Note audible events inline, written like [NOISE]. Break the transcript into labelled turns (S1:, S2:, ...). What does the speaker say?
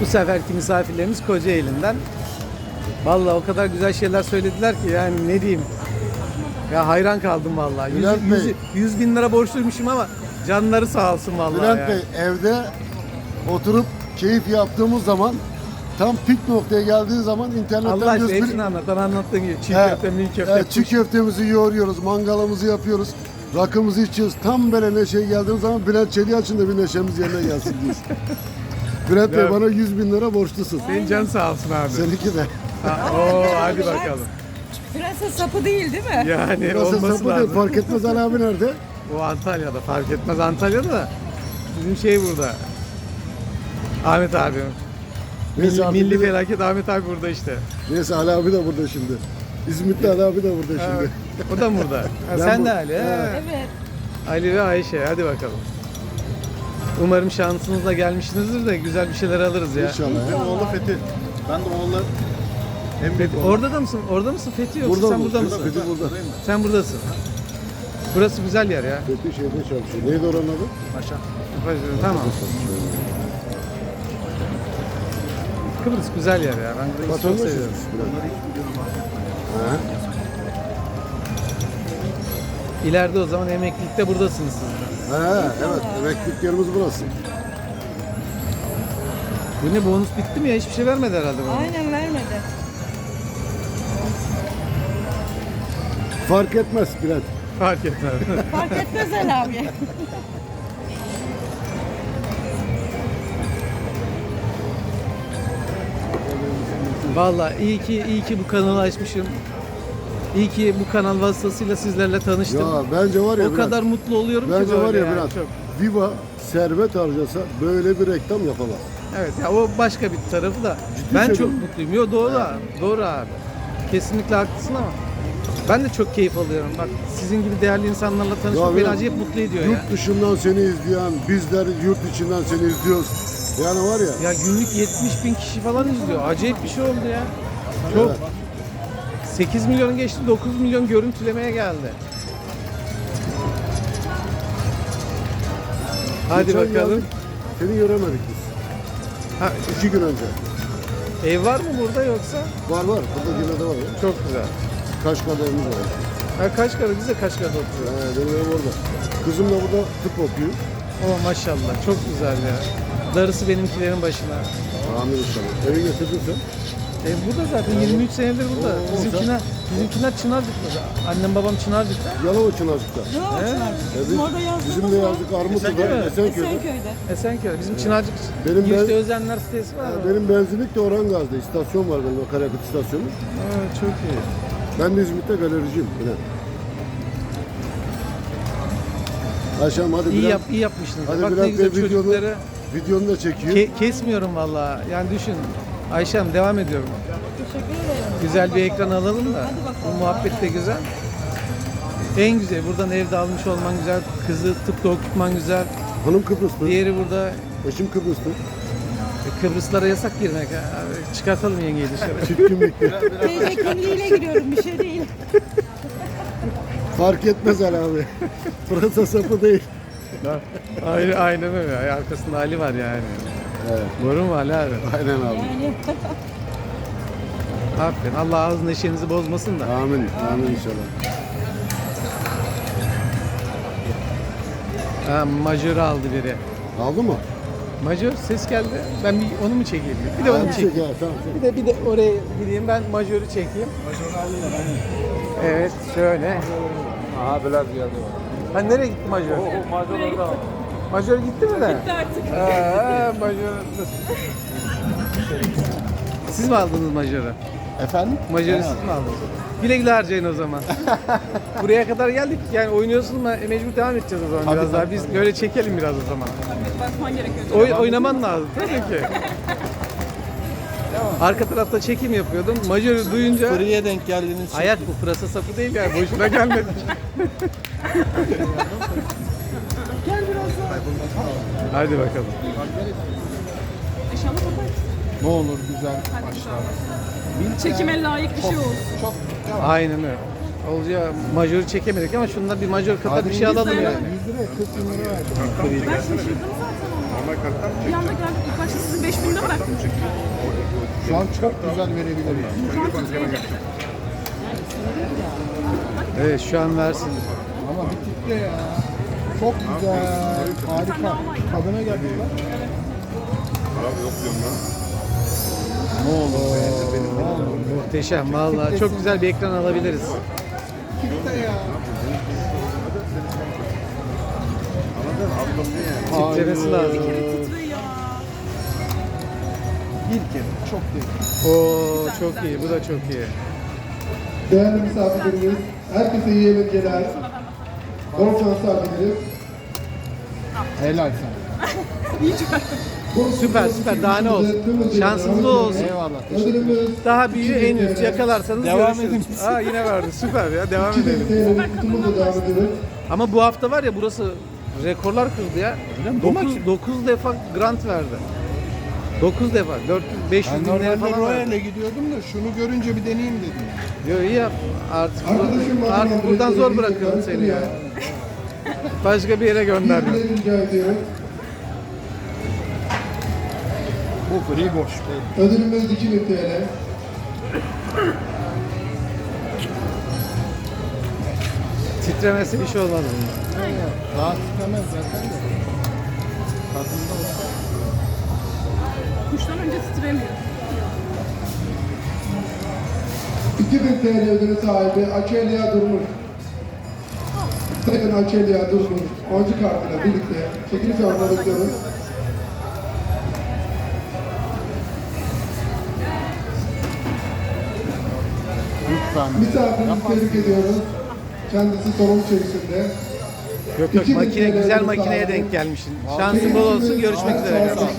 S1: Bu seferki misafirlerimiz Kocaeli'nden. Vallahi o kadar güzel şeyler söylediler ki yani ne diyeyim. Ya hayran kaldım vallahi. Yüz,
S2: Bülent Bey.
S1: yüz- yüz bin lira borçluymuşum ama canları sağ olsun vallahi.
S2: Bülent
S1: ya.
S2: Bey evde oturup keyif yaptığımız zaman tam pik noktaya geldiği zaman internetten
S1: Allah aşkına
S2: bir-
S1: hepsini anlat. Bana anlattığın gibi. Çiğ
S2: He,
S1: köfte, mil köfte.
S2: he, çiğ köftemizi yoğuruyoruz, mangalımızı yapıyoruz, rakımızı içiyoruz. Tam böyle neşeye geldiğimiz zaman Bülent Çelik'i açın da bir neşemiz yerine gelsin diyoruz. [LAUGHS] Bülent Bey bana 100 bin lira borçlusun.
S1: Senin can sağ olsun abi.
S2: Seninki de.
S1: Ha, Oo, hadi bakalım.
S3: Prenses sapı değil değil mi?
S1: Yani
S2: Burası
S1: olması
S2: sapı değil,
S1: lazım.
S2: fark etmez Ali abi nerede?
S1: O Antalya'da fark etmez Antalya'da da bizim şey burada. Ahmet abi.
S2: Neyse
S1: Milli,
S2: abi,
S1: milli
S2: bir de-
S1: felaket Ahmet abi burada işte.
S2: Neyse Ali abi de burada şimdi. İzmit'te Ali abi de burada şimdi.
S1: o da burada? [LAUGHS] Ha,
S2: Ben
S1: sen
S2: bu-
S1: de Ali. ha.
S2: Evet.
S1: Ali ve Ayşe hadi bakalım. Umarım şansınızla gelmişsinizdir de güzel bir şeyler alırız ya.
S2: İnşallah.
S4: Hem oğlu Fethi. Ben de oğlu büyük oğlu.
S1: Orada da mısın? Orada mısın Fethi yoksa
S2: Burada
S1: sen
S2: mı?
S1: burada
S2: Fethi
S1: mısın?
S2: burada.
S1: Sen buradasın. Burası güzel yer ya.
S2: Fethi şeyde çalışıyor. Neydi oranın adı?
S4: Maşa.
S1: Tamam. Kıbrıs güzel yer ya. Ben burayı çok
S2: Vatandaş
S1: seviyorum.
S2: Ha?
S1: İleride o zaman emeklilikte buradasınız siz de.
S2: Ha, evet. Emeklilik yerimiz burası.
S1: Bu ne bonus bitti mi ya? Hiçbir şey vermedi herhalde bana.
S3: Aynen vermedi.
S2: Fark etmez Bülent.
S1: Fark etmez. [LAUGHS]
S3: Fark etmez Ali abi.
S1: Vallahi iyi ki iyi ki bu kanalı açmışım. İyi ki bu kanal vasıtasıyla sizlerle tanıştım.
S2: Ya bence var ya
S1: o
S2: Bülent,
S1: kadar mutlu oluyorum ki
S2: Bence
S1: böyle
S2: var ya
S1: yani,
S2: Bülent.
S1: çok.
S2: Viva servet harcasa böyle bir reklam yapamaz.
S1: Evet ya o başka bir tarafı da.
S2: Ciddi
S1: ben çok
S2: söylüyorum.
S1: mutluyum. Yo doğru abi. Doğru abi. Kesinlikle haklısın ama ben de çok keyif alıyorum. Bak sizin gibi değerli insanlarla tanışmak
S2: Ya
S1: beni
S2: Bülent,
S1: acayip mutlu ediyor ya.
S2: Yurt dışından seni izleyen, bizler yurt içinden seni izliyoruz. Yani var ya.
S1: Ya günlük 70 bin kişi falan izliyor. Acayip bir şey oldu ya. Çok.
S2: Evet.
S1: 8 milyon geçti 9 milyon görüntülemeye geldi. Hadi
S2: Geçen
S1: bakalım.
S2: geldik, Seni göremedik biz.
S1: Ha,
S2: İki gün önce.
S1: ev var mı burada yoksa?
S2: Var var. Burada yine de var ya.
S1: Çok güzel.
S2: Kaşkada evimiz var.
S1: Ha, kere biz de kere oturuyoruz.
S2: Ha, benim evim orada. Kızım da burada tıp okuyor.
S1: Oh maşallah çok güzel ya. Darısı benimkilerin başına.
S2: Amin inşallah. Evi getirdin sen.
S1: E, burada zaten 23 senedir burada.
S2: Oo,
S1: Bizimkiler, bizimkiler Çınarcık'ta. Annem babam Çınarcık'ta.
S2: Yalova Çınarcık'ta.
S3: Ne var Çınarcık?
S2: Evet,
S3: Bizim orada yazdığımız
S2: Bizim de yazdık Armutlu'da,
S1: Esenköy'de.
S2: Esenköy'de.
S1: Esenköy. Bizim Çınarcık
S2: Benim
S1: girişte
S2: ben-
S1: Özenler sitesi var. Orada.
S2: Benim benzinlik de Orangaz'da. İstasyon var benim akaryakıt istasyonu.
S1: Ha, çok iyi.
S2: Ben de İzmit'te galericiyim. Bülent. Ayşem hadi
S1: İyi,
S2: Bülent.
S1: yap, iyi yapmışsınız.
S2: Hadi
S1: Bak ne
S2: Bülent
S1: güzel
S2: videonu,
S1: çocukları
S2: videonu da çekiyor.
S1: ke- kesmiyorum vallahi. Yani düşün. Ayşem devam ediyorum.
S3: Teşekkür ederim.
S1: Güzel bir ekran alalım da. Bu muhabbet de güzel. En güzel. Buradan evde almış olman güzel. Kızı tıpta okutman güzel.
S2: Hanım Kıbrıslı.
S1: Diğeri burada
S2: Eşim Kıbrıslı.
S1: Kıbrıslara yasak girmek. Abi, Çıkartalım yengeyi dışarı.
S2: Çift kimlikli.
S3: TC kimliğiyle giriyorum bir şey değil. [LAUGHS]
S2: Fark etmez Ali abi. Pırasa sapı değil.
S1: aynen, aynen öyle. Ay, Arkasında Ali var yani.
S2: Evet.
S1: Doğru mu Ali abi?
S2: Aynen abi.
S3: Yani [LAUGHS]
S1: Aferin. Allah ağız neşenizi bozmasın da.
S2: Amin. Amin inşallah.
S1: Ha, majör aldı biri.
S2: Aldı mı?
S1: Majör ses geldi. Ben bir onu mu çekeyim? Bir de onu mu
S2: çek
S1: çekeyim?
S2: ya, tamam. çek.
S1: Bir de bir de oraya gideyim. Ben majörü çekeyim. Evet, şöyle.
S4: Aha Bülent geldi.
S1: Ha nereye gitti majör?
S4: O macera orada.
S1: Majör gitti mi de?
S3: bitti artık.
S1: Ha, majör. Siz mi aldınız majörü?
S4: Efendim?
S1: Majörü siz mi aldınız? Güle güle harcayın o zaman. [LAUGHS] Buraya kadar geldik. Yani oynuyorsun ama mecbur devam edeceğiz o zaman
S4: Tabii,
S1: biraz daha.
S4: tabii,
S1: Biz böyle çekelim biraz o zaman.
S3: Bakman gerekiyor.
S1: Oy, oynaman lazım tabii ki. [LAUGHS] Arka tarafta çekim yapıyordum. Majörü duyunca
S4: Fırıya denk geldiğiniz için.
S1: ayak bu pırasa sapı değil yani boşuna gelmedik. [LAUGHS] Hadi bakalım.
S3: İnşallah.
S4: Ne olur güzel başlar.
S3: Çekime layık bir şey olsun.
S4: Çok
S1: Aynen öyle. Olacağı majörü çekemedik ama şundan bir majör kadar bir şey alalım yani.
S2: 100 lira 40 bin lira verdim.
S3: Ben şaşırdım zaten ona. Bir anda geldik. İlk başta sizi 5000'de bıraktım çünkü.
S5: Şu an çok güzel verebilirim.
S1: Evet şu an versin.
S5: Ama bir kitle ya. Çok güzel. Harika. Tadına geldi lan. Ne olur be. Ne olur.
S1: Muhteşem vallahi çok güzel bir ekran alabiliriz.
S5: Kitle ya.
S1: Titremesi lazım.
S5: Bir kere. Çok değil.
S1: Oo çok iyi bu da çok iyi.
S6: Değerli misafirlerimiz, herkese iyi eğlenceler. Bol şanslar dileriz.
S5: Helal sana. [LAUGHS]
S1: Süper süper daha ne olsun. Şansınız bol olsun.
S5: Eyvallah.
S6: Ödülümüz
S1: Daha büyüğü en üst yakalarsanız
S5: Devam
S1: görüşürüz. Aa yine verdi süper ya devam
S6: 2000
S1: edelim. Ama bu hafta var ya burası rekorlar kırdı ya. 9, 9 defa grant verdi. 9 defa 400 500
S5: Ben
S1: bin lira
S5: normalde
S1: falan
S5: Royal'e gidiyordum da şunu görünce bir deneyeyim dedim.
S1: Yo iyi yap. Artık,
S6: Arkadaşım
S1: artık buradan zor
S6: Bey'in
S1: bırakıyorum seni ya. Başka bir yere
S6: ediyoruz.
S5: Bu free boş.
S6: Ödülümüz 2000 TL.
S1: Titremesi bir şey olmaz bunun.
S5: Daha tütemez zaten de. Tadında olsa.
S3: Kuştan önce titremiyor.
S6: 2000 TL ödülü sahibi Açelya Durmuş. Sayın Açelya Durmuş, oncu kartıyla birlikte çekiliş almak istiyoruz. Misafirimizi tebrik ediyoruz. Kendisi sorun içerisinde.
S1: Yok yok
S6: 2000
S1: makine güzel makineye denk gelmişsin. Şansın bol olsun görüşmek üzere.
S6: Sağ olun.